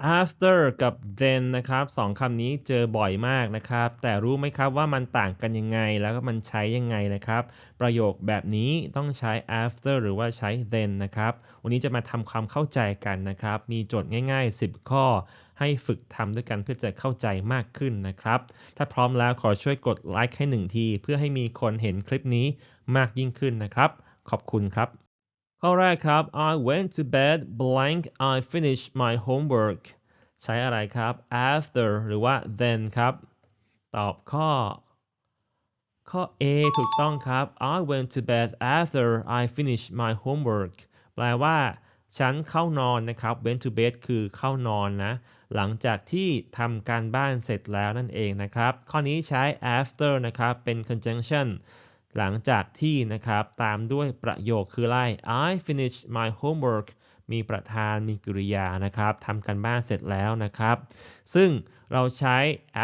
after กับ then นะครับสองคำนี้เจอบ่อยมากนะครับ แต่รู้ไหมครับว่ามันต่างกันยังไง แล้วก็มันใช้ยังไงนะครับ ประโยคแบบนี้ต้องใช้ after หรือว่าใช้ then นะครับ วันนี้จะมาทำความเข้าใจกันนะครับ มีโจทย์ง่าย ๆ 10 ข้อ ให้ฝึกทำด้วยกันเพื่อจะเข้าใจมากขึ้นนะครับ ถ้าพร้อมแล้วขอช่วยกดไลค์ให้หนึ่งที เพื่อให้มีคนเห็นคลิปนี้มากยิ่งขึ้นนะครับ ขอบคุณครับ ข้อแรกครับ I went to bed blank I finished my homework ใช้อะไรครับ after หรือว่า then ครับ ตอบข้อ ข้อ A ถูกต้องครับ I went to bed after I finished my homework แปลว่า ฉันเข้านอนนะครับ went to bed คือเข้านอนนะ หลังจากที่ทำการบ้านเสร็จแล้วนั่นเองนะครับ ข้อนี้ใช้ after นะครับ เป็น conjunction หลังจากที่นะครับตามด้วยประโยคคืออะไร I finished my homework มีประธานมีกริยานะครับทำกันบ้านเสร็จแล้วนะครับ ซึ่งเราใช้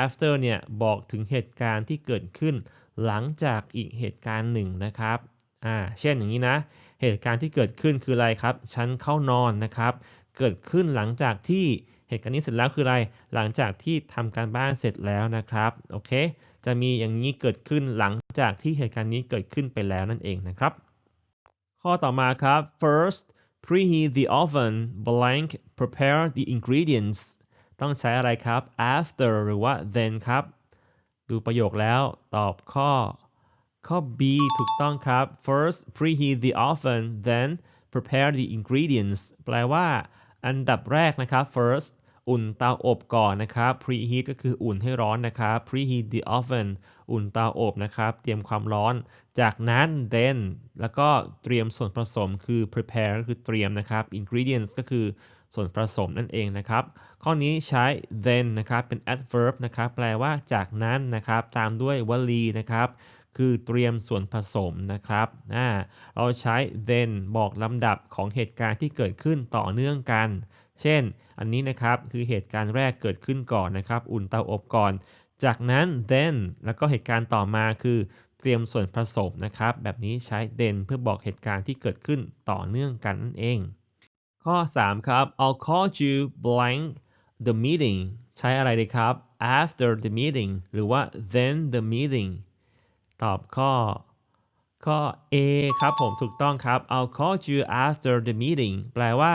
after เนี่ยบอกถึงเหตุการณ์ที่เกิดขึ้น หลังจากอีกเหตุการณ์หนึ่งนะครับอ่าเช่นอย่างนี้นะ เหตุการณ์ที่เกิดขึ้นคืออะไรครับ ฉันเข้านอนนะครับ เกิดขึ้นหลังจากที่เหตุการณ์นี้เสร็จแล้วคืออะไร หลังจากที่ทำการบ้านเสร็จแล้วนะครับ โอเค จะมีอย่างนี้เกิดขึ้นหลัง จากที่เหตุการณ์นี้เกิดขึ้นไปแล้วนั่นเองนะครับ ข้อต่อมาครับ first preheat the oven blank prepare the ingredients ต้องใช้อะไรครับ after หรือว่า then ครับ ดูประโยคแล้วตอบข้อ ข้อ B ถูกต้องครับ first preheat the oven then prepare the ingredients แปลว่า อันดับแรกนะครับ first อุ่นเตาอบก่อนนะครับ preheat ก็คืออุ่นให้ร้อนนะครับ preheat the oven อุ่นเตาอบนะครับ เตรียมความร้อน จากนั้น then แล้วก็เตรียมส่วนผสมคือ prepare ก็คือเตรียมนะครับ ingredients ก็คือส่วนผสมนั่นเองนะครับ ข้อนี้ใช้ then นะครับ เป็น adverb นะครับ แปลว่าจากนั้นนะครับ ตามด้วยวลีนะครับ คือเตรียมส่วนผสมนะครับเราใช้ then บอกลำดับของเหตุการณ์ที่เกิดขึ้นต่อเนื่องกัน เช่น อันนี้นะครับคือเหตุการณ์แรกเกิดขึ้นก่อนนะครับ อุ่นเตาอบก่อน จากนั้น then แล้วก็เหตุการณ์ต่อมาคือเตรียมส่วนผสมนะครับ แบบนี้ใช้ then เพื่อบอกเหตุการณ์ที่เกิดขึ้นต่อเนื่องกันนั่นเอง ข้อ 3 ครับ I'll call you blank the meeting ใช้อะไรดีครับ after the meeting หรือว่า then the meeting ตอบข้อ ข้อ A ครับผมถูกต้องครับ I'll call you after the meeting แปลว่า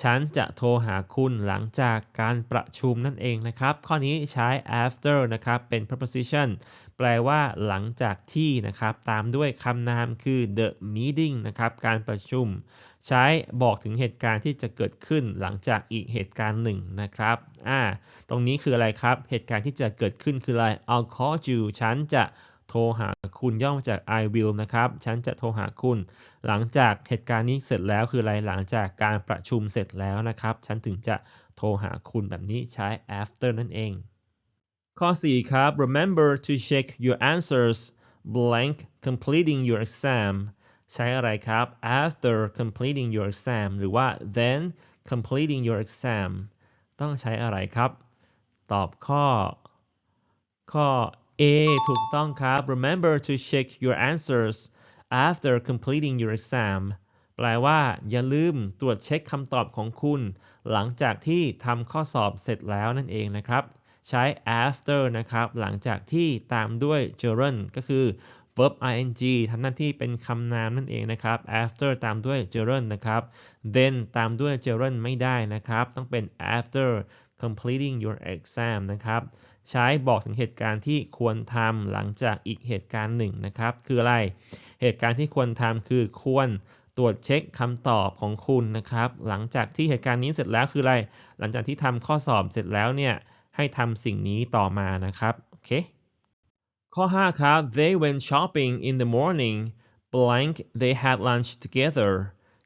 ฉันจะโทรหาคุณหลังจากการประชุมนั่นเองนะครับ ข้อนี้ใช้ after นะครับ เป็น preposition แปลว่าหลังจากที่นะครับ ตามด้วยคำนามคือ the meeting นะครับ การประชุม ใช้บอกถึงเหตุการณ์ที่จะเกิดขึ้นหลังจากอีกเหตุการณ์หนึ่งนะครับ อ่า ตรงนี้คืออะไรครับ เหตุการณ์ที่จะเกิดขึ้นคืออะไร I'll call you ฉันจะ โทรหาคุณย่อมาจาก I will นะครับ ฉันจะโทรหาคุณ หลังจากเหตุการณ์นี้เสร็จแล้วคืออะไรหลังจากการประชุมเสร็จแล้วนะครับ ฉันถึงจะโทรหาคุณแบบนี้ใช้ after นั่นเอง ข้อ 4 ครับ remember to check your answers blank completing your exam ใช้อะไรครับ after completing your exam หรือว่า then completing your exam ต้องใช้อะไรครับ ตอบข้อข้อ A ถูกต้องครับ remember to check your answers after completing your exam แปลว่า อย่าลืมตรวจเช็คคำตอบของคุณ หลังจากที่ทำข้อสอบเสร็จแล้วนั่นเองนะครับ ใช้ after นะครับ หลังจากที่ตามด้วย gerund ก็คือ verb ing ทำหน้าที่เป็นคำนามนั่นเองนะครับ after ตามด้วย gerund นะครับ then ตามด้วย gerund ไม่ได้นะครับ ต้องเป็น after completing your exam นะครับ ใช้บอกถึงเหตุการณ์ที่ควรทำหลังจากอีกเหตุการณ์หนึ่งนะครับ คืออะไร เหตุการณ์ที่ควรทำคือควรตรวจเช็คคำตอบของคุณนะครับ หลังจากที่เหตุการณ์นี้เสร็จแล้วคืออะไร หลังจากที่ทำข้อสอบเสร็จแล้วเนี่ยให้ทำสิ่งนี้ต่อมานะครับโอเคข้อ 5 ครับ they went shopping in the morning blank they had lunch together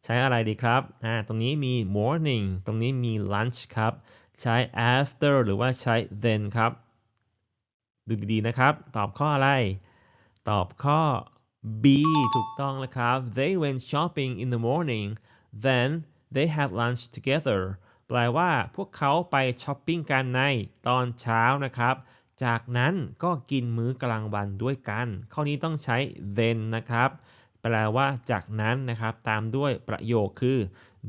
ใช้อะไรดีครับอ่าตรงนี้มี morning ตรงนี้มี lunch ครับ ใช้ after หรือว่าใช้ then ครับ ดูดีๆนะครับ ตอบข้ออะไร ตอบข้อ B ถูกต้องแล้วครับ they went shopping in the morning then they had lunch together แปลว่าพวกเขาไปช้อปปิ้งกันในตอนเช้านะครับ จากนั้นก็กินมื้อกลางวันด้วยกัน ข้อนี้ต้องใช้ then นะครับ แปลว่าจากนั้นนะครับ ตามด้วยประโยคคือ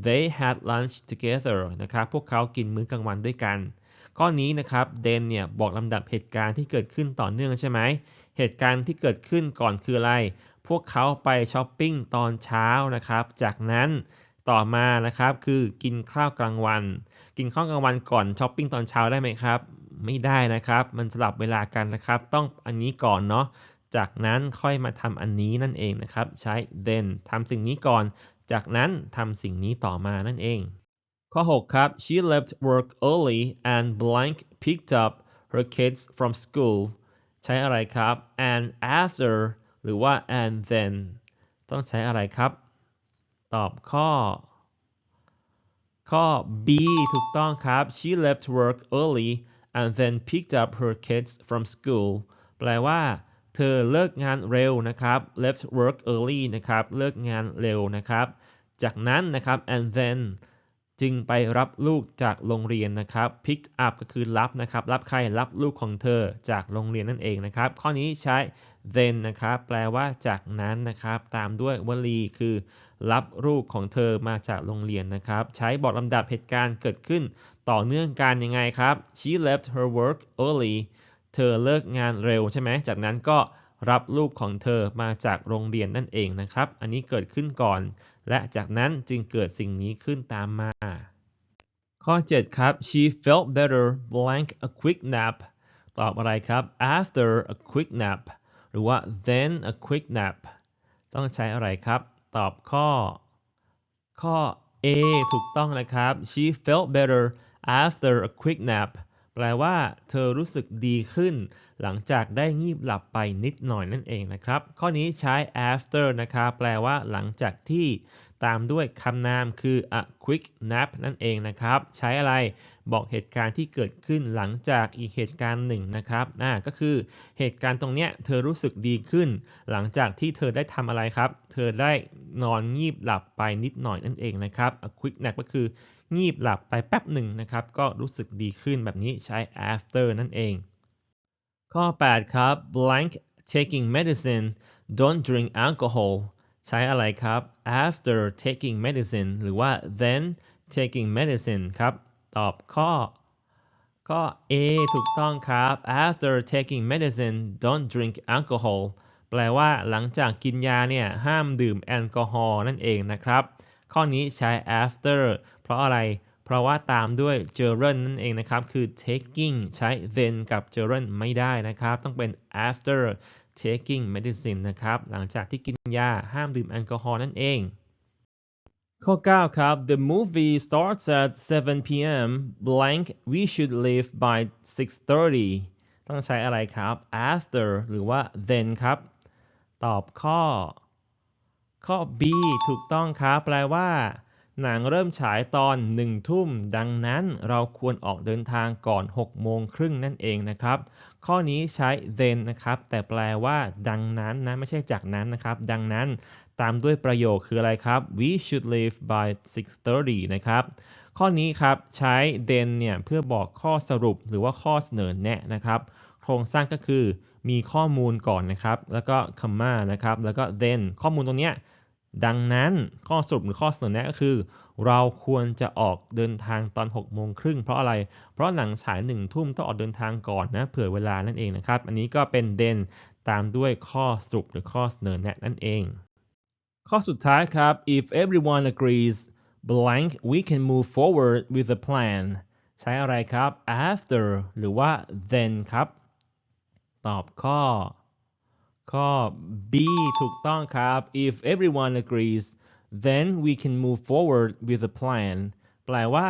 they had lunch together นะครับ พวกเขากินมื้อกลางวันด้วยกัน ข้อนี้นะครับ then เนี่ยบอกลำดับเหตุการณ์ที่เกิดขึ้นต่อเนื่องใช่ไหมเหตุการณ์ที่เกิดขึ้นก่อนคืออะไร พวกเขาไปช้อปปิ้งตอนเช้านะครับ จากนั้นต่อมานะครับคือกินข้าวกลางวัน กินข้าวกลางวันก่อนช้อปปิ้งตอนเช้าได้ไหมครับ ไม่ได้นะครับ มันสลับเวลากันนะครับ ต้องอันนี้ก่อนเนาะจากนั้นค่อยมาทำอันนี้นั่นเองนะครับ ใช้ then ทำสิ่งนี้ก่อน จากนั้นทำสิ่งนี้ต่อมานั่นเอง ข้อ 6 ครับ she left work early and blank picked up her kids from school ใช้อะไรครับ and after หรือว่า and then ต้องใช้อะไรครับ ตอบข้อ ข้อ B ถูกต้องครับ she left work early and then picked up her kids from school แปลว่า เธอเลิกงานเร็วนะครับ left work early นะครับ เลิกงานเร็วนะครับ จากนั้นนะครับ and then จึงไปรับลูกจากโรงเรียนนะครับ picked up ก็คือรับนะครับ รับใครรับลูกของเธอจากโรงเรียนนั่นเองนะครับ ข้อนี้ใช้ then นะครับ แปลว่าจากนั้นนะครับ ตามด้วยวลีคือ รับลูกของเธอมาจากโรงเรียนนะครับ ใช้บอกลำดับเหตุการณ์เกิดขึ้น ต่อเนื่องกันยังไงครับ she left her work early เธอเลิกงานเร็วใช่ไหม จากนั้นก็รับลูกของเธอมาจากโรงเรียนนั่นเองนะครับ อันนี้เกิดขึ้นก่อน และจากนั้นจึงเกิดสิ่งนี้ขึ้นตามมา ข้อ 7 ครับ she felt better blank a quick nap ตอบอะไรครับ after a quick nap หรือว่า then a quick nap ต้องใช้อะไรครับ ตอบข้อ ข้อ A ถูกต้องนะครับ she felt better after a quick nap แปลว่า เธอรู้สึกดีขึ้น หลังจากได้งีบหลับไปนิดหน่อยนั่นเองนะครับ ข้อนี้ใช้ after นะครับแปลว่าหลังจากที่ตามด้วยคำนามคือ a quick nap นั่นเองนะครับ ใช้อะไรบอกเหตุการณ์ที่เกิดขึ้นหลังจากอีกเหตุการณ์หนึ่งนะครับอ่าก็คือเหตุการณ์ตรงเนี้ยเธอรู้สึกดีขึ้น หลังจากที่เธอได้ทำอะไรครับ เธอได้นอนงีบหลับไปนิดหน่อยนั่นเองนะครับ a quick nap ก็คือ งีบหลับไปแป๊บหนึ่งนะครับ ก็รู้สึกดีขึ้นแบบนี้ใช้ after นั่นเอง ข้อ 8 ครับ blank taking medicine don't drink alcohol ใช้อะไรครับ after taking medicine หรือว่า then taking medicine ครับ ตอบข้อ ข้อ A ถูกต้องครับ after taking medicine don't drink alcohol แปลว่าหลังจากกินยาเนี่ย ห้ามดื่มแอลกอฮอล์นั่นเองนะครับ ข้อนี้ใช้ after เพราะอะไร เพราะว่าตามด้วย gerund นั่นเองนะครับ คือ taking ใช้ then กับ gerund ไม่ได้นะครับ ต้องเป็น after taking medicine นะครับ หลังจากที่กินยา ห้ามดื่มแอลกอฮอล์นั่นเองข้อ 9 ครับ The movie starts at 7 p.m. blank we should leave by 6:30 ต้องใช้อะไรครับ after หรือว่า then ครับ ตอบข้อ ข้อ B ถูกต้องครับแปลว่า หนังเริ่มฉายตอน1ทุ่ม ดังนั้นเราควรออกเดินทางก่อน 6 โมงครึ่งนั่นเองนะครับ ข้อนี้ใช้ then นะครับ แต่แปลว่าดังนั้นนะ ไม่ใช่จากนั้นนะครับ ดังนั้นตามด้วยประโยคคืออะไรครับ we should leave by 6:30 นะครับ ข้อนี้ครับใช้ then เนี่ยเพื่อบอกข้อสรุปหรือว่าข้อเสนอแนะนะครับ โครงสร้างก็คือมีข้อมูลก่อนนะครับ แล้วก็ comma นะครับ แล้วก็ then ข้อมูลตรงเนี้ย ดังนั้นข้อสรุปหรือข้อเสนอแนะก็คือ เราควรจะออกเดินทางตอน6โมงครึ่งเพราะอะไร เพราะหนังฉาย1ทุ่มต้องออกเดินทางก่อนนะเผื่อเวลานั่นเองนะครับ อันนี้ก็เป็น then ตามด้วยข้อสรุปหรือข้อเสนอแนะนั่นเอง ข้อสุดท้ายครับ if everyone agrees blank we can move forward with the plan ใช้อะไรครับ after หรือว่า then ครับ ตอบข้อ ข้อ B ถูกต้องครับ if everyone agrees then we can move forward with the plan แปลว่า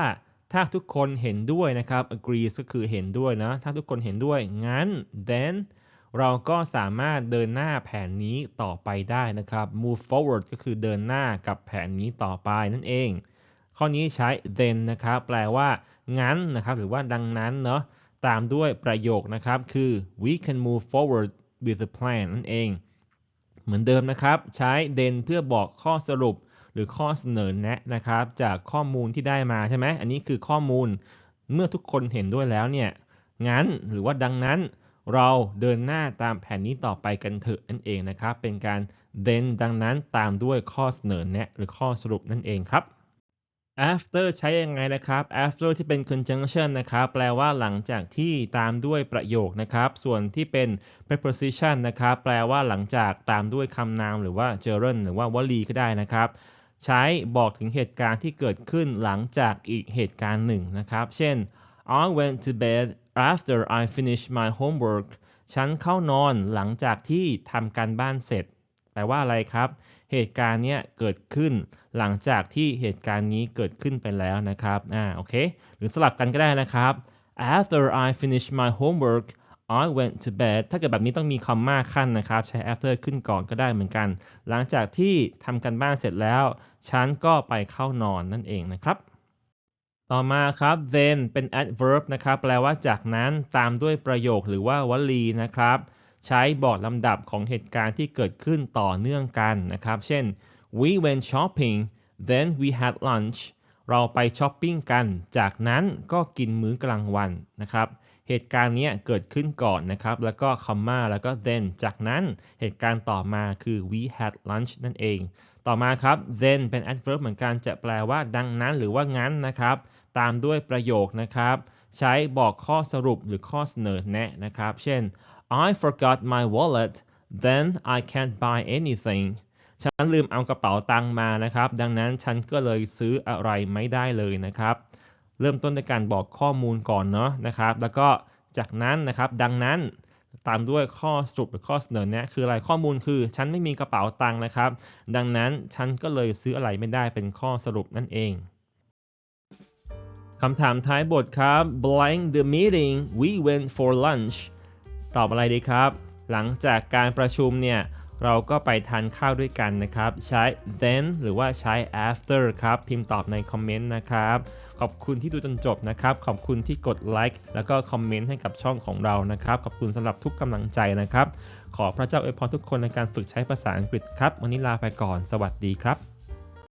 ถ้าทุกคนเห็นด้วยนะครับ agrees ก็คือเห็นด้วยนะ ถ้าทุกคนเห็นด้วย งั้น then เราก็สามารถเดินหน้าแผนนี้ต่อไปได้นะครับ move forward ก็คือเดินหน้ากับแผนนี้ต่อไปนั่นเอง ข้อนี้ใช้ then นะครับ แปลว่า งั้นนะครับ หรือว่าดังนั้นเนาะ ตามด้วยประโยคนะครับ คือ we can move forward with the plan นั่นเอง เหมือนเดิมนะครับ ใช้ then เพื่อบอกข้อสรุปหรือข้อเสนอแนะนะครับ จากข้อมูลที่ได้มาใช่ไหมอันนี้คือข้อมูลเมื่อทุกคนเห็นด้วยแล้วเนี่ย งั้นหรือว่าดังนั้นเราเดินหน้าตามแผนนี้ต่อไปกันเถอะนั่นเองนะครับ เป็นการ then ดังนั้นตามด้วยข้อเสนอแนะหรือข้อสรุปนั่นเองครับ after ใช้ยังไงนะครับ after ที่เป็น conjunction นะครับ แปลว่าหลังจากที่ตามด้วยประโยคนะครับ ส่วนที่เป็น preposition นะครับ แปลว่าหลังจากตามด้วยคำนามหรือว่า gerund หรือว่าวลีก็ได้นะครับ ใช้บอกถึงเหตุการณ์ที่เกิดขึ้นหลังจากอีกเหตุการณ์หนึ่งนะครับ เช่น I went to bed after I finished my homework ฉันเข้านอนหลังจากที่ทำการบ้านเสร็จ แปลว่าอะไรครับ เหตุการณ์เนี้ยเกิดขึ้นหลังจากที่เหตุการณ์นี้เกิดขึ้นไปแล้วนะครับอ่าโอเค หรือสลับกันก็ได้นะครับ after I finished my homework I went to bed ถ้าเกิดแบบนี้ต้องมีคำมาขั้นนะครับ ใช้ after ขึ้นก่อนก็ได้เหมือนกัน หลังจากที่ทำกันบ้านเสร็จแล้ว ฉันก็ไปเข้านอนนั่นเองนะครับ ต่อมาครับ then เป็น adverb นะครับ แปลว่าจากนั้นตามด้วยประโยคหรือว่าวลีนะครับ ใช้บอกลำดับของเหตุการณ์ที่เกิดขึ้นต่อเนื่องกันนะครับ เช่น we went shopping then we had lunch เราไปช้อปปิ้งกัน จากนั้นก็กินมื้อกลางวันนะครับ เหตุการณ์นี้เกิดขึ้นก่อนนะครับ แล้วก็คอมมาแล้วก็ then จากนั้นเหตุการณ์ต่อมาคือ we had lunch นั่นเอง ต่อมาครับ then เป็น adverb เหมือนกันจะแปลว่าดังนั้นหรือว่างั้นนะครับ ตามด้วยประโยคนะครับ ใช้บอกข้อสรุปหรือข้อเสนอแนะนะครับ เช่น I forgot my wallet then I can't buy anything ฉันลืมเอากระเป๋าตังมานะครับ ดังนั้นฉันก็เลยซื้ออะไรไม่ได้เลยนะครับ เริ่มต้นด้วยการบอกข้อมูลก่อนเนาะนะครับ แล้วก็จากนั้นนะครับ ดังนั้นตามด้วยข้อสรุปหรือข้อเสนอแนะคืออะไรข้อมูลคือฉันไม่มีกระเป๋าตังค์นะครับ ดังนั้นฉันก็เลยซื้ออะไรไม่ได้เป็นข้อสรุปนั่นเองคำถามท้ายบทครับ blank the meeting we went for lunch ตอบอะไรดีครับ หลังจากการประชุมเนี่ยเราก็ไปทานข้าวด้วยกันนะครับ ใช้ then หรือว่าใช้ after ครับ พิมพ์ตอบในคอมเมนต์นะครับ ขอบคุณที่ดูจนจบนะครับ ขอบคุณที่กดไลค์แล้วก็คอมเมนต์ให้กับช่องของเรานะครับ ขอบคุณสำหรับทุกกำลังใจนะครับ ขอพระเจ้าอวยพรทุกคนในการฝึกใช้ภาษาอังกฤษครับ วันนี้ลาไปก่อน สวัสดีครับ